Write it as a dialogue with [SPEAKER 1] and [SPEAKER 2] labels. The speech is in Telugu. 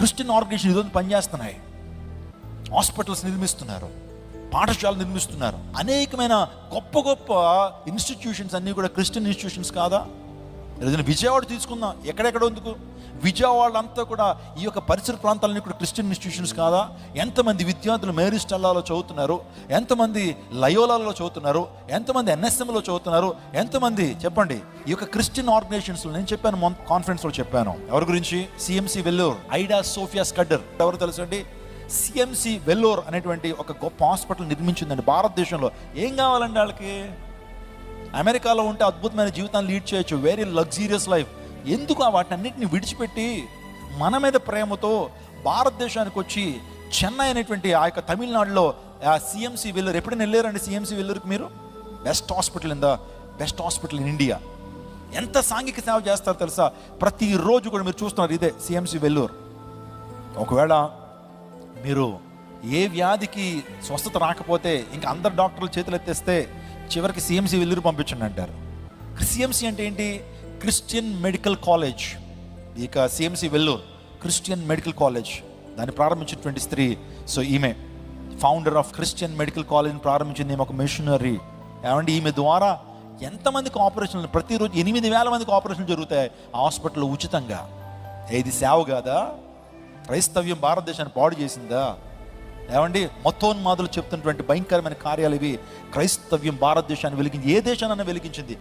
[SPEAKER 1] క్రిస్టియన్ ఆర్గనైజేషన్ ఇదొంది పనిచేస్తున్నాయి. హాస్పిటల్స్ నిర్మిస్తున్నారు. పాఠశాలలు నిర్మిస్తున్నారు. అనేకమైన గొప్ప గొప్ప ఇన్స్టిట్యూషన్స్ అన్నీ కూడా క్రిస్టియన్ ఇన్స్టిట్యూషన్స్ కాదా? ఏదైనా విజయవాడ తీసుకుందాం. ఎక్కడెక్కడ ఎందుకు? విజయవాడ అంతా కూడా ఈ యొక్క పరిసర ప్రాంతాలన్నీ కూడా క్రిస్టియన్ ఇన్స్టిట్యూషన్స్ కాదా? ఎంతమంది విద్యార్థులు మేరీ స్టెల్లాలో చదువుతున్నారు? ఎంతమంది లయోలాలో చదువుతున్నారు? ఎంతమంది ఎన్ఎస్ఎంలో చదువుతున్నారు? ఎంతమంది చెప్పండి. ఈ యొక్క క్రిస్టియన్ ఆర్గనైజేషన్స్ నేను చెప్పాను మొన్న కాన్ఫరెన్స్లో చెప్పాను. ఎవరి గురించి? CMC Vellore Ida Sophia Scudder. ఎవరు తెలుసండి సిఎంసి వెల్లూర్ అనేటువంటి ఒక గొప్ప హాస్పిటల్ నిర్మించిందండి భారతదేశంలో. ఏం కావాలండి వాళ్ళకి? అమెరికాలో ఉంటే అద్భుతమైన జీవితాన్ని లీడ్ చేయొచ్చు. వెరీ లగ్జీరియస్ లైఫ్ ఎందుకు ఆ విడిచిపెట్టి మన మీద ప్రేమతో భారతదేశానికి వచ్చి చెన్నై అనేటువంటి ఆ యొక్క తమిళనాడులో ఆ సిఎంసి వెల్లూరు ఎప్పుడైనా వెళ్ళారండి సిఎంసి వెల్లూరుకి మీరు? Best hospital in the best hospital in India ఎంత సాంఘిక సేవ చేస్తారో తెలుసా? ప్రతిరోజు కూడా మీరు చూస్తున్నారు ఇదే సిఎంసి వెల్లూరు ఒకవేళ మీరు ఏ వ్యాధికి స్వస్థత రాకపోతే ఇంకా అందరు డాక్టర్లు చేతులు ఎత్తేస్తే చివరికి సిఎంసి వెల్లూరు పంపించండి అంటారు సిఎంసి అంటే ఏంటి? Christian medical college. ఇక CMC Vellore Christian medical college. దాన్ని ప్రారంభించినటువంటి స్త్రీ సో ఈమె. ఫౌండర్ ఆఫ్ క్రిస్టియన్ మెడికల్ కాలేజ్ని ప్రారంభించింది ఈమె ఒక మిషనరీ. ఏమంటే ఈమె ద్వారా ఎంతమందికి ఆపరేషన్లు ప్రతిరోజు ఎనిమిది వేల మందికి ఆపరేషన్లు జరుగుతాయి ఆ హాస్పిటల్లో ఉచితంగా. ఇది సేవ కాదా? క్రైస్తవ్యం భారతదేశాన్ని పాడు చేసిందా? ఏమండి? మతోన్మాదులు చెప్తున్నటువంటి భయంకరమైన కార్యాలు ఇవి. క్రైస్తవ్యం భారతదేశాన్ని వెలిగించి ఏ దేశాన్ని వెలిగించింది.